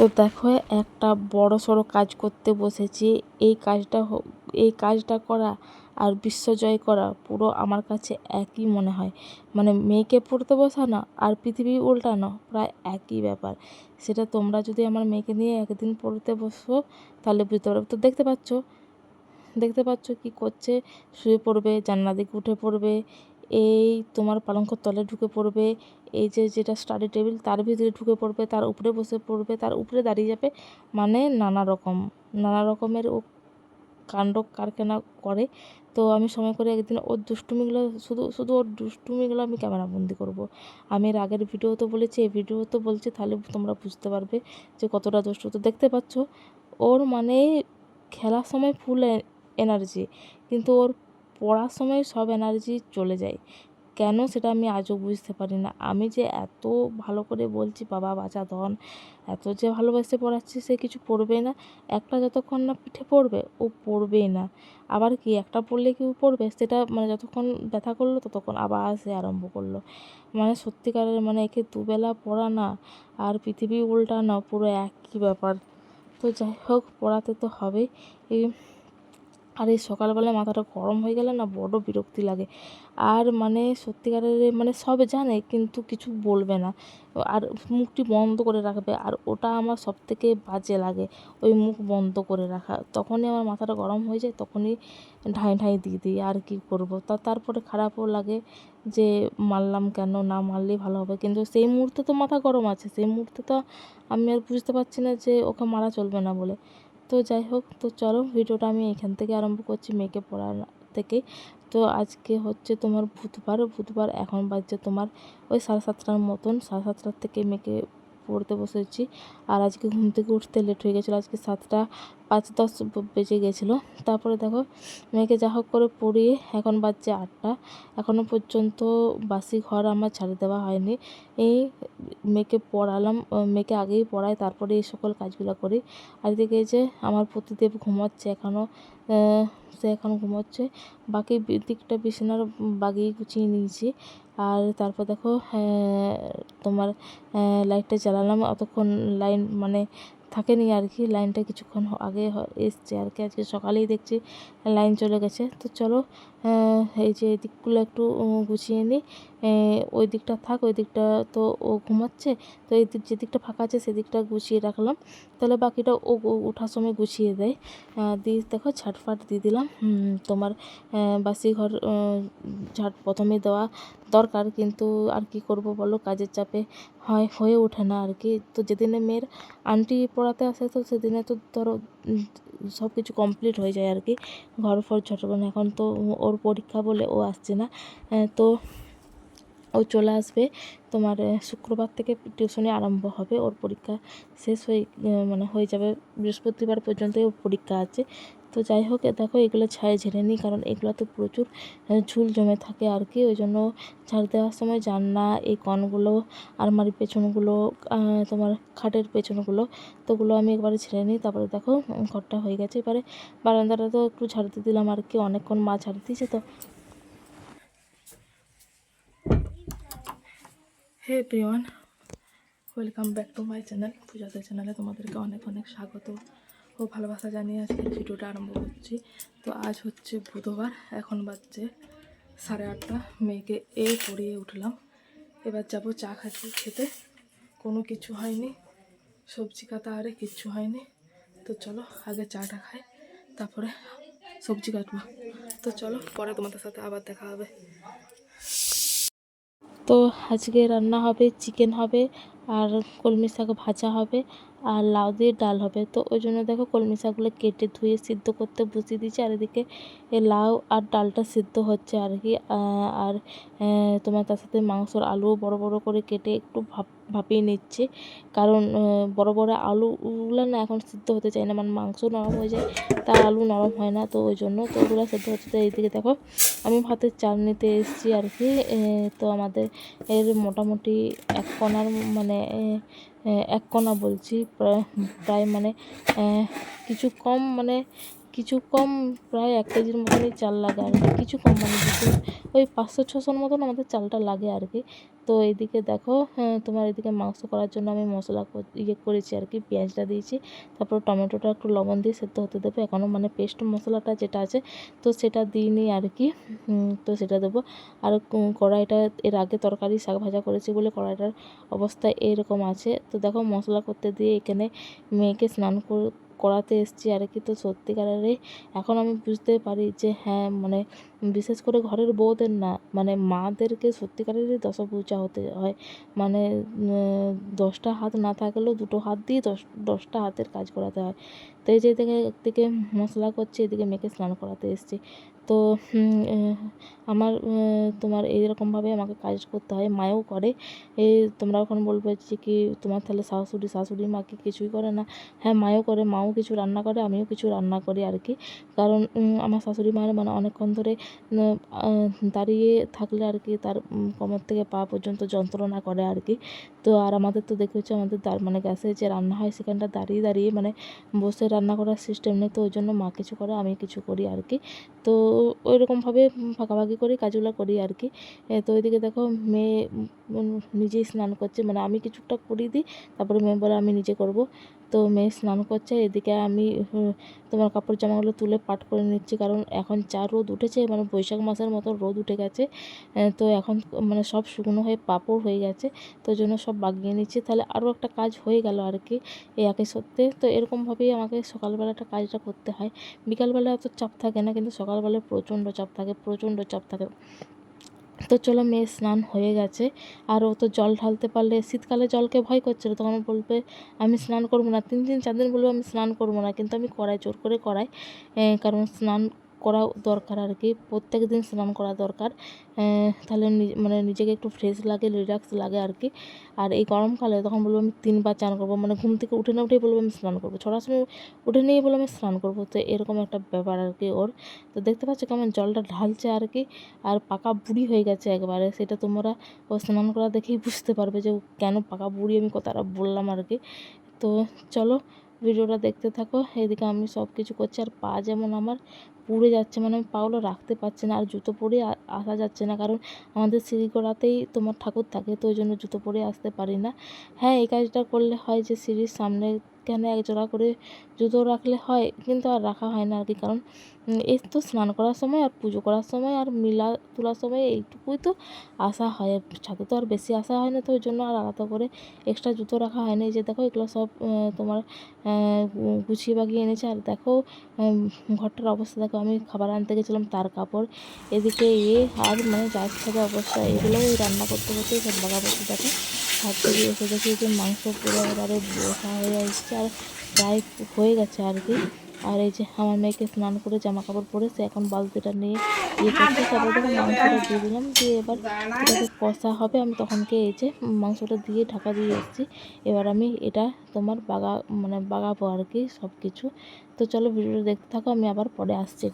তো দেখো, একটা বড় সড়ো কাজ করতে বসেছি। এই কাজটা এই কাজটা করা আর বিশ্বজয় করা পুরো আমার কাছে একই মনে হয়। মানে মেয়েকে পড়তে বসানো আর পৃথিবী উল্টানো প্রায় একই ব্যাপার। সেটা তোমরা যদি আমার মেয়েকে নিয়ে একদিন পড়তে বসো, তাহলে বুঝতে পারবে। তো দেখতে পাচ্ছ দেখতে পাচ্ছ কি করছে? শুয়ে পড়বে, জানলা দিকে উঠে পড়বে এই তোমার পালঙ্কর তলে ঢুকে পড়বে, এই যে যেটা স্টাডি টেবিল তার ভিতরে ঢুকে পড়বে, তার উপরে বসে পড়বে, তার উপরে দাঁড়িয়ে যাবে মানে নানা রকম, নানা রকমের ও কাণ্ড কারখানা করে। তো আমি সময় করে একদিন ওর দুষ্টুমিগুলো, শুধু শুধু ওর দুষ্টুমিগুলো আমি ক্যামেরাবন্দি করব। আমি এর আগের ভিডিও তো বলেছি, এই ভিডিও তো বলছি, তাহলে তোমরা বুঝতে পারবে যে কতটা দুষ্টু। তো দেখতে পাচ্ছ, ওর মানে খেলার সময় ফুল এনার্জি কিন্তু ওর পড়ার সময় সব এনার্জি চলে যায়। কেন সেটা আমি আজও বুঝতে পারি না। আমি যে এত ভালো করে বলছি, বাবা, বাঁচা ধন। এত যে ভালোবাসে পড়াচ্ছি, সে কিছু পড়বে না। একটা যতক্ষণ না পিঠে পড়বে, ও পড়বেই না। আবার কি, একটা পড়লে কি ও পড়বে? সেটা মানে যতক্ষণ ব্যথা করল, ততক্ষণ আবার সে আরম্ভ করল। মানে সত্যিকারের মানে একে দুবেলা পড়া না, আর পৃথিবী উল্টানো পুরো একই ব্যাপার। তো যাই হোক, পড়াতে তো হবেই। এই আর এই সকালবেলা মাথাটা গরম হয়ে গেলে না বড় বিরক্তি লাগে। আর মানে সত্যিকারের মানে সব জানে কিন্তু কিছু বলবে না। আর মুখটি বন্ধ করে রাখবে। আর ওটা আমার সব থেকে বাজে লাগে, ওই মুখ বন্ধ করে রাখা। তখনই আমার মাথাটা গরম হয়ে যায়, তখনই ঢাই ঢাই দিয়ে দিই, আর কী করব? তা তারপরে খারাপও লাগে যে মারলাম কেন? না মারলেই ভালো হবে। কিন্তু সেই মুহূর্তে তো মাথা গরম আছে। সেই মুহূর্তে তো আমি আর বুঝতে পারছি না যে ওকে মারা চলবে না বলে। তো যাই হোক, তো চলো ভিডিওটা আমি এখান থেকে আরম্ভ করছি মেয়েকে পড়ার থেকে। তো আজকে হচ্ছে তোমার বুধবার বুধবার এখন বাজছে তোমার ওই সাড়ে সাতটার মতন। সাড়ে সাতটার থেকে মেয়েকে পড়তে বসেছি। আর আজকে ঘুম থেকে উঠতে লেট হয়ে গেছিল। আজকে সাতটা পাঁচ দশ বেজে গেছিল। তারপরে দেখো, মেয়েকে যা হোক করে পড়িয়ে এখন বাজছে আটটা। এখনও পর্যন্ত বাসি ঘর আমার ছাড়ে দেওয়া হয়নি। এই মেয়েকে পড়ালাম, মেয়েকে আগেই পড়াই, তারপরে এই সকল কাজগুলো করি। আর এদিকে যে আমার প্রতিদেব ঘুমাচ্ছে এখনও সে এখন ঘুমাচ্ছে। বাকি দিকটা বিছানার বাগিয়ে গুছিয়ে নিয়েছি। আর তারপর দেখো আহ, তোমার লাইটটা জ্বালালাম। অতক্ষণ লাইন মানে থাকেনি আর কি। লাইনটা কিছুক্ষণ আগে এসছে আর কি। আজকে সকালেই দেখছি লাইন চলে গেছে। তো চলো এই যে দিকগুলো একটু গুছিয়ে নিই ওই দিকটা থাক, ওই দিকটা তো ও ঘুমাচ্ছে। তো এই দিক যে দিকটা ফাঁকা আছে সেদিকটা গুছিয়ে রাখলাম। তাহলে বাকিটা ও ওঠার সময় গুছিয়ে দেয়। দিয়ে দেখো ঝাটফাট দিয়ে দিলাম। তোমার বাসি ঘর ঝাট প্রথমে দেওয়া দরকার। কিন্তু আর কি করব বলো? কাজের চাপে হয়, হয়ে ওঠে না আর কি। তো যেদিনে মেয়ের আন্টি পড়াতে আসে তো সেদিনে তো ধরো সব কিছু কমপ্লিট হয়ে যায় আর কি ঘর ফর ঝটকানো এখন তো ওর পরীক্ষা বলে ও আসছে না। তো ও চলে আসবে। তোমার শুক্রবার থেকে টিউশনি আরম্ভ হবে। ওর পরীক্ষা শেষ হয়ে মানে হয়ে যাবে বৃহস্পতিবার পর্যন্তই ওর পরীক্ষা আছে। তো যাই হোক দেখো এগুলো ছাই ঝেড়ে নিই, কারণ এগুলোতে প্রচুর ঝুল জমে থাকে আর কি। ওই জন্য ঝাড় দেওয়ার সময় জানলা, এই কনগুলো, আলমারির পেছনগুলো তোমার খাটের পেছনগুলো তো ওগুলো আমি একবারে ছেড়ে নিই। তারপরে দেখো ঘরটা হয়ে গেছে। এবারে বারান্দাটা তো একটু ঝাড়তে দিলাম আর কি, অনেকক্ষণ মা ঝাড় দিয়েছে তো। হে প্রিয়ন, welcome back to my channel পূজাতে চ্যানেলে তোমাদেরকে অনেক অনেক স্বাগত। ও ভালোবাসা জানিয়ে আজকে ভিডিওটা আরম্ভ করছি। তো আজ হচ্ছে বুধবার, এখন বাজছে সাড়ে আটটা। মেয়েকে এ পড়িয়ে উঠলাম। এবার যাব চা খাচ্ছি খেতে। কোনো কিছু হয়নি। সবজি কাটা আরে কিচ্ছু হয়নি। তো চলো আগে চাটা খাই, তারপরে সবজি কাটবো। তো চলো পরে তোমাদের সাথে আবার দেখা হবে। তো আজকে রান্না হবে, চিকেন হবে আর কলমি শাক ভাজা হবে আর লাউ দিয়ে ডাল হবে। তো ওই জন্য দেখো কলমি শাকগুলো কেটে ধুয়ে সিদ্ধ করতে বসিয়ে দিয়েছি। আর এদিকে লাউ আর ডালটা সিদ্ধ হচ্ছে আর কি। আর তোমার তার সাথে মাংসর আলু বড় বড় করে কেটে একটু ভাপ, ভাপিয়ে নিচ্ছে। কারণ বড় বড় আলুগুলো না এখন সিদ্ধ হতে চায় না। মানে মাংস নরম হয়ে যায় তার আলু নরম হয় না। তো ওই জন্য তো ওগুলো সিদ্ধ হচ্ছে। তো এইদিকে দেখো আমি ভাতের চাল নিতে এসেছি আর কি। তো আমাদের এর মোটামুটি এক কোনার মানে এক কণা বলছি প্রায় মানে কিছু কম মানে কিছু কম প্রায় এক কেজির মতনই চাল লাগে আর কিছু কম মানে কিছু ওই পাঁচশো ছশোর মতন আমাদের চালটা লাগে আর কি। তো এদিকে দেখো হ্যাঁ, তোমার এদিকে মাংস করার জন্য আমি মশলা ইয়ে করেছি আর কি পেঁয়াজটা দিয়েছি। তারপর টমেটোটা একটু লবণ দিয়ে সেদ্ধ হতে দেবো। এখনও মানে পেস্ট মশলাটা যেটা আছে তো সেটা দিইনি আর কি। তো সেটা দেবো। আর কড়াইটা এর আগে তরকারি শাক ভাজা করেছি বলে কড়াইটার অবস্থা এরকম আছে। তো দেখো মশলা করতে দিয়ে এখানে মেয়েকে স্নান কর- করাতে এসেছি আর কি। তো সত্যিকারেরই এখন আমি বুঝতে পারি যে হ্যাঁ মানে বিশেষ করে ঘরের বউদের না মানে মাদেরকে সত্যিকারেরই পূজা হতে হয় মানে দশটা হাত না থাকলেও দুটো হাত দিয়ে দশ, দশটা হাতের কাজ করাতে হয়। তো এই যে এদিকে একদিকে মশলা করছে, এদিকে মেয়েকে স্নান করাতে এসেছি। তো আমার তোমার এইরকমভাবে আমাকে কাজ করতে হয় মায়েও করে। এ, তোমরা এখন বলবে যে কি, তোমার তাহলে শাশুড়ি শাশুড়ি মা কি কিছুই করে না? হ্যাঁ মাও করে, মাও কিছু রান্না করে, আমিও কিছু রান্না করি আর কি। কারণ আমার শাশুড়ি মায়ের মানে অনেকক্ষণ ধরে দাঁড়িয়ে থাকলে আর কি তার কোমর থেকে পা পর্যন্ত যন্ত্রণা করে আর কি। তো আর আমাদের তো দেখেছ আমাদের দা- মানে গ্যাসে যে রান্না হয় সেখানটা দাঁড়িয়ে দাঁড়িয়ে মানে বসে রান্না করার সিস্টেম নেই। তো ওই জন্য মা কিছু করে, আমি কিছু করি আর কি। তো ওই রকমভাবে ভাগাভাগি করে, কাজগুলো করি আর কি। তো ওইদিকে দেখো মেয়ে নিজেই স্নান করছে। মানে আমি কিছুটা করিয়ে দিই, তারপরে মেয়ে বলে আমি নিজে করব। তো মেয়ে স্নান করছে, এদিকে আমি তোমার কাপড় জামাগুলো তুলে পাট করে নিচ্ছি। কারণ এখন যা রোদ উঠেছে মানে বৈশাখ মাসের মতো রোদ উঠে গেছে তো এখন মানে সব শুকনো হয়ে পাপড় হয়ে গেছে, তো জন্য সব বাগিয়ে নিচ্ছি। তাহলে আরও একটা কাজ হয়ে গেল আর কি, এই একই সত্যি। তো এরকমভাবেই আমাকে সকালবেলাটা কাজটা করতে হয়। বিকালবেলা অত চাপ থাকে না, কিন্তু সকালবেলায় প্রচণ্ড চাপ থাকে, প্রচণ্ড চাপ থাকে। তো চলো মেয়ে স্নান হয়ে গেছে, আর ও তো জল ঢালতে পারলে, শীতকালে জলকে ভয় করছিল তখন বলবে, আমি স্নান করব না। তিন দিন চার দিন বলবে, আমি স্নান করব না। কিন্তু আমি করাই, জোর করে করাই কারণ স্নান করা দরকার আর কি। প্রত্যেক দিন স্নান করা দরকার। তাহলে মানে নিজেকে একটু ফ্রেশ লাগে রিল্যাক্স লাগে আর কি। আর এই গরমকালে তখন বলব আমি তিনবার চান করব। মানে ঘুম থেকে উঠে না উঠেই বলব আমি স্নান করব। ছটার সময় উঠে নিয়ে বলব আমি স্নান করব। তো এরকম একটা ব্যাপার আর কি ওর। তো দেখতে পাচ্ছ কেমন জলটা ঢালছে আর কি। আর পাকা বুড়ি হয়ে গেছে একবারে। সেটা তোমরা ও স্নান করা দেখেই বুঝতে পারবে যে কেন পাকা বুড়ি আমি কথাটা বললাম আর কি। তো চলো, ভিডিওটা দেখতে থাকো। এদিকে আমি সব কিছু করছি। আর পা যেমন আমার পুড়ে যাচ্ছে মানে আমি পাগুলো রাখতে পারছি না আর জুতো পরে আসা যাচ্ছে না। কারণ আমাদের সিঁড়িগোড়াতেই তোমার ঠাকুর থাকে, তো ওই জন্য জুতো পরে আসতে পারি না। হ্যাঁ এই কাজটা করলে হয় যে সিঁড়ির সামনে কেন এক জোড়া করে জুতো রাখলে হয়, কিন্তু আর রাখা হয় না আর কি। কারণ এই তো স্নান করার সময় আর পুজো করার সময় আর মিলা তোলার সময় এইটুকুই তো আসা হয়। ছাদে তো আর বেশি আসা হয় না, তো ওই জন্য আর আলাদা করে এক্সট্রা জুতো রাখা হয় না। এই যে দেখো, এগুলো সব তোমার গুছিয়ে বাগিয়ে এনেছে। আর দেখো ঘরটার অবস্থা দেখো। আমি খাবার আনতে গেছিলাম তার কাপড়। এদিকে এ আর মানে যার সাথে অবস্থা এগুলোও রান্না করতে করতে সব বাগা বসে থাকে। হাত থেকে এসে দেখি যে মাংস পুরো এবারে বসা হয়ে আসছে আর প্রায় হয়ে গেছে আর কি। আর এই যে আমার মেয়েকে স্নান করে জামা কাপড় পরে সে এখন বালতিটা নিয়ে ইয়ে করছে তারপরে মাংসটা দিয়ে দিলাম, দিয়ে এবার কষা হবে। আমি তখনকে এই যে মাংসটা দিয়ে ঢাকা দিয়ে এসেছি। এবার আমি এটা তোমার বাগা মানে বাগাবো আর কি সব কিছু তো চলো ভিডিওটা দেখতে থাকো, আমি আবার পরে আসছি।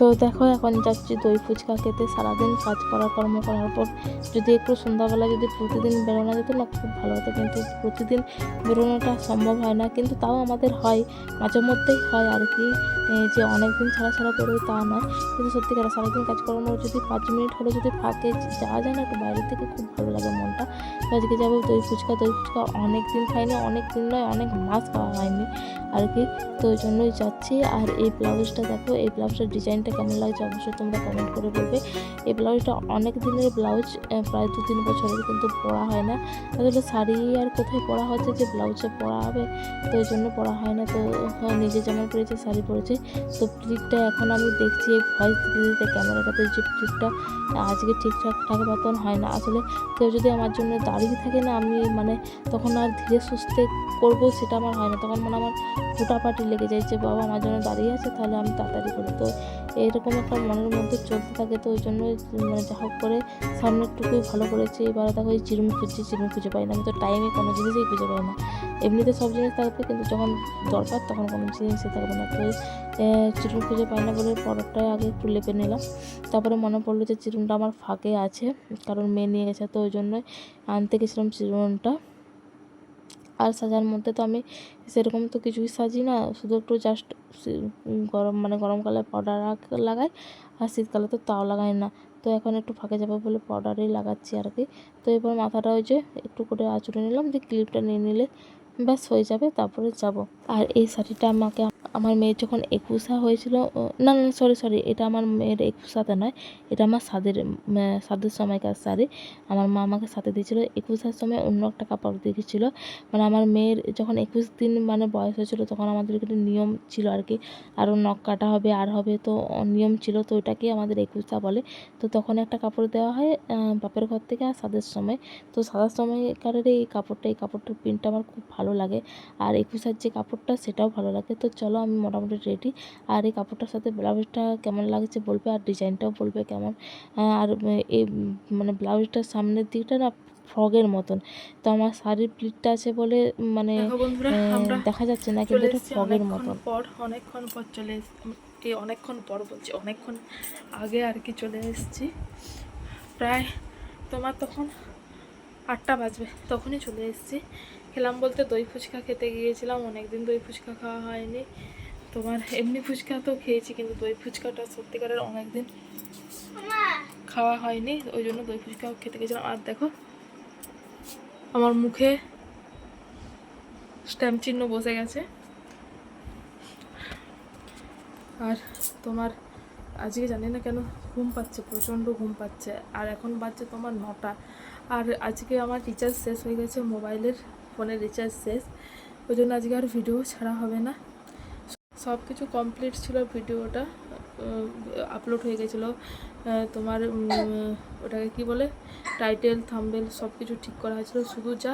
তো দেখো, এখন যাচ্ছি দই ফুচকা খেতে। সারাদিন কাজ করার, কর্ম করার পর যদি একটু সন্ধ্যাবেলা যদি প্রতিদিন বেরোনো যেত, না, খুব ভালো হতো। কিন্তু প্রতিদিন বেরোনোটা সম্ভব হয় না। কিন্তু তাও আমাদের হয়, মাঝে মধ্যেই হয় আর কি। যে অনেক দিন ছাড়া ছাড়া বেরোই তা নয়। কিন্তু সত্যি সত্যিকার সারাদিন কাজ যদি পাঁচ মিনিট হলে যদি ফাঁকে যাওয়া যায় না একটু বাইরে থেকে খুব ভালো লাগে মনটা। আজকে যাব দই ফুচকা দই ফুচকা অনেক দিন খাইনি অনেক দিন নয়, অনেক মাস খাওয়া হয়নি আর কি। তো ওই জন্যই যাচ্ছি। আর এই ব্লাউজটা দেখো, এই ব্লাউজটার ডিজাইনটা কেমন লাগছে অবশ্যই তোমরা কমেন্ট করে বলবে। এই ব্লাউজটা অনেক দিনের ব্লাউজ প্রায় দু তিন বছরের কিন্তু পরা হয় না। আসলে শাড়ি আর কোথায় পরা হচ্ছে যে ব্লাউজে পরা হবে তো ওই জন্য পরা হয় না। তো হ্যাঁ, নিজে যেমন পরেছে শাড়ি পরেছে। তো প্লিটটা এখন আমি দেখছি এই ভয়েস দিতে দিতে ক্যামেরাটাতে যে প্লিটটা আজকে ঠিকঠাক ঠাক মতন হয় না। আসলে কেউ যদি আমার জন্য দাঁড়িয়ে থাকে না আমি মানে তখন আর ধীরে সুস্থে করব সেটা আমার হয় না। তখন মানে আমার ফুটাপাটি লেগে যায় যে বাবা আমার জন্য দাঁড়িয়ে আছে তাহলে আমি তাড়াতাড়ি করি তো এরকম একটা মনের মধ্যে চলতে থাকে, তো ওই জন্য মানে যা হোক করে সামনেরটুকুই ভালো করেছি। এবারে দেখো এই চিরুনি খুঁজছি চিরুনি খুঁজে পাই না। আমি তো টাইমে কোনো জিনিসই খুঁজে পাই না। এমনিতে সব জিনিস থাকবে, কিন্তু যখন দরকার তখন কোনো জিনিসই থাকবে না। তো এই খুঁজে পাই না বলে পরোটায় আগে একটু লেপে নিলাম। তারপরে মনে পড়ল যে চিরুনটা আমার ফাঁকে আছে, কারণ মেয়ে নিয়ে গেছে, তো ওই জন্যই আনতে গেছিলাম চিরুনটা আর সাজার মধ্যে তো আমি সেরকম তো কিছুই সাজি না। শুধু একটু জাস্ট গরম মানে গরমকালে পাউডার লাগাই আর শীতকালে তো তাও লাগাই না। তো এখন একটু ফাঁকে যাবে বলে পাউডারই লাগাচ্ছি আর কি। তো এবার মাথাটা ওই যে একটু করে আঁচড়ে নিলাম, দিয়ে ক্লিপটা নিয়ে নিলে ব্যাস হয়ে যাবে, তারপরে যাব। আর এই শাড়িটা আমাকে আমার মেয়ের যখন একুশা হয়েছিল না না সরি সরি এটা আমার মেয়ের একুশাতে নয়, এটা আমার সাদের সাদের সময়কার শাড়ি আমার মা আমাকে সাথে দিয়েছিল, একুশার সময় অন্য একটা কাপড় দিয়েছিল মানে আমার মেয়ের যখন একুশ দিন মানে বয়স হয়েছিল, তখন আমাদের এখানে নিয়ম ছিল আর কি আরও নখ কাটা হবে, আর হবে তো নিয়ম ছিল, তো ওটাকেই আমাদের একুশা বলে। তো তখন একটা কাপড় দেওয়া হয় বাপের ঘর থেকে আর সাদের সময়। তো সাদার সময়কারের এই কাপড়টা এই কাপড়টার প্রিন্টটা আমার খুব ভালো লাগে। আর একুশার যে কাপড়টা সেটাও ভালো লাগে। তো চলো আমি মোটামুটি রেডি আর এই কাপড়টার সাথে ব্লাউজটা কেমন লাগছে বলবে? আর ডিজাইনটাও বলবে কেমন? আর এই মানে ব্লাউজটার সামনের দিকটা না ফ্রগের মতন। তো আমার শাড়ির প্লিটটা আছে বলে মানে দেখো যাচ্ছে না কিন্তু এটা ফ্রগের মতন। পর অনেকক্ষণ পর চলে এই অনেকক্ষণ পর বলছি অনেকক্ষণ আগে আর কি চলে এসেছি। প্রায় তোমার তখন আটটা বাজবে তখনই চলে এসেছি। খেলাম বলতে দই ফুচকা খেতে গিয়েছিলাম, অনেকদিন দই ফুচকা খাওয়া হয়নি। তোমার এমনি ফুচকা তো খেয়েছি, কিন্তু দই ফুচকাটা সত্যিকারের অনেকদিন খাওয়া হয়নি, ওই জন্য দই ফুচকা খেতে গেছিলাম আর দেখো, আমার মুখে স্ট্যাম্প চিহ্ন বসে গেছে। আর তোমার আজকে জানি না কেন ঘুম পাচ্ছে, প্রচণ্ড ঘুম পাচ্ছে। আর এখন বাজছে তোমার নটা। আর আজকে আমার রিচার্জ শেষ হয়ে গেছে মোবাইলের ফোনের রিচার্জ শেষ। ওই জন্য আজকে আর ভিডিও ছাড়া হবে না। সব কিছু কমপ্লিট ছিল ভিডিওটা আপলোড হয়ে গেছিল। তোমার ওটাকে কি বলে? টাইটেল থাম্বেল সব কিছু ঠিক করা হয়েছিল। শুধু যা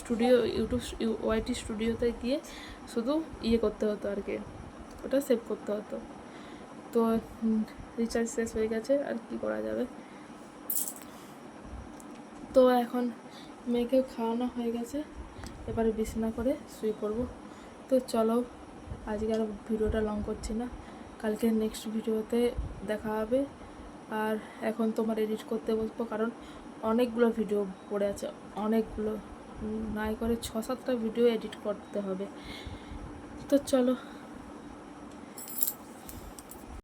স্টুডিও ইউটিউব ওয়াইটি স্টুডিওতে গিয়ে শুধু ইয়ে করতে হতো আর কি। ওটা সেভ করতে হতো। তো রিচার্জ শেষ হয়ে গেছে। আর কি করা যাবে? তো এখন মেয়েকে খাওয়ানো হয়ে গেছে। এবারে বিছানা করে শুয়ে পড়ব। তো চলো, আজকে আর ভিডিওটা লং করছি না। কালকে নেক্সট ভিডিওতে দেখা হবে। আর এখন তোমার এডিট করতে বসবো কারণ অনেকগুলো ভিডিও পড়ে আছে। অনেকগুলো নাই করে ছ সাতটা ভিডিও এডিট করতে হবে। তো চলো